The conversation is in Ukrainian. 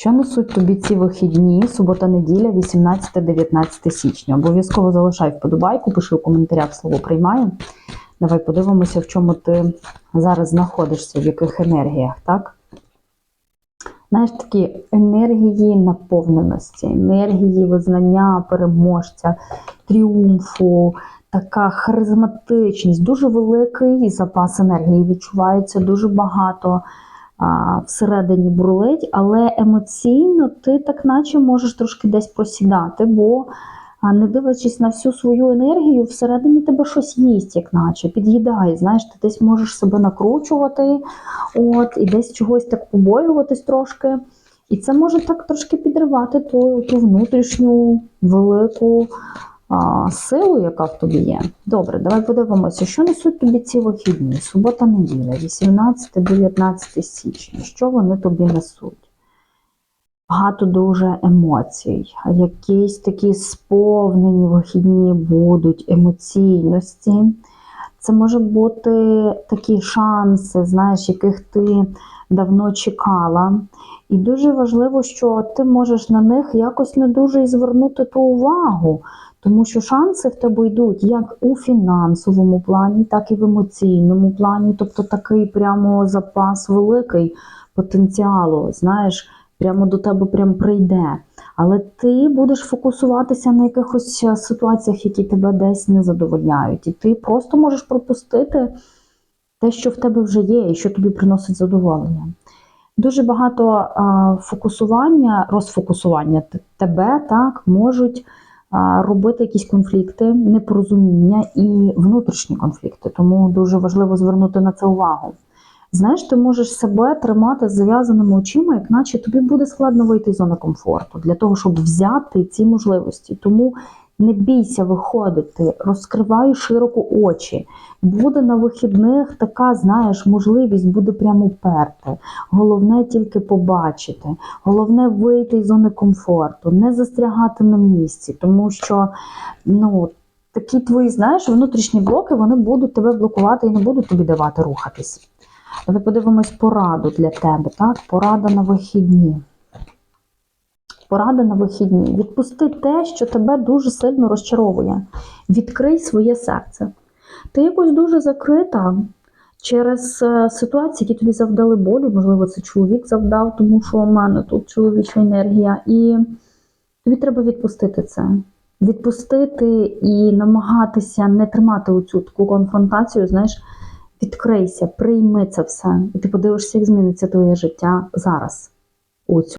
Що несуть тобі ці вихідні, субота-неділя, 18-19 січня? Обов'язково залишай вподобайку, пиши у коментарях слово приймаю. Давай подивимося, в чому ти зараз знаходишся, в яких енергіях, так? Знаєш, такі енергії наповненості, енергії визнання переможця, тріумфу, така харизматичність, дуже великий запас енергії відчувається, дуже багато всередині бурлить, але емоційно ти так наче можеш трошки десь просідати, бо не дивлячись на всю свою енергію, всередині тебе щось їсть, як наче, під'їдає. Знаєш, ти десь можеш себе накручувати, от, і десь чогось так побоюватись трошки. І це може так трошки підривати ту, ту внутрішню велику а, силу, яка в тобі є. Добре, давай подивимося, що несуть тобі ці вихідні. Субота, неділя, 18-19 січня. Що вони тобі несуть? Багато дуже емоцій, якісь такі сповнені вихідні будуть емоційності. Це може бути такі шанси, знаєш, яких ти давно чекала. І дуже важливо, що ти можеш на них якось не дуже і звернути ту увагу, тому що шанси в тебе йдуть як у фінансовому плані, так і в емоційному плані. Тобто такий прямо запас великий потенціалу, знаєш, прямо до тебе прям прийде. Але ти будеш фокусуватися на якихось ситуаціях, які тебе десь не задовольняють. І ти просто можеш пропустити те, що в тебе вже є, і що тобі приносить задоволення. Дуже багато а, фокусування, розфокусування тебе так можуть робити якісь конфлікти, непорозуміння і внутрішні конфлікти. Тому дуже важливо звернути на це увагу. Знаєш, ти можеш себе тримати з зав'язаними очима, як наче тобі буде складно вийти з зони комфорту для того, щоб взяти ці можливості. Тому не бійся виходити, розкривай широко очі. Буде на вихідних така, знаєш, можливість буде прямо вперти. Головне тільки побачити, головне вийти з зони комфорту, не застрягати на місці, тому що ну, такі твої, знаєш, внутрішні блоки вони будуть тебе блокувати і не будуть тобі давати рухатись. Давай подивимось пораду для тебе, так? Порада на вихідні. Порада на вихідні. Відпусти те, що тебе дуже сильно розчаровує. Відкрий своє серце. Ти якось дуже закрита через е, ситуації, які тобі завдали болю. Можливо, це чоловік завдав, тому що у мене тут чоловіча енергія. І тобі треба відпустити це. Відпустити і намагатися не тримати оцю таку конфронтацію, знаєш, відкрийся, прийми це все. І ти подивишся, як зміниться твоє життя зараз. Цьому.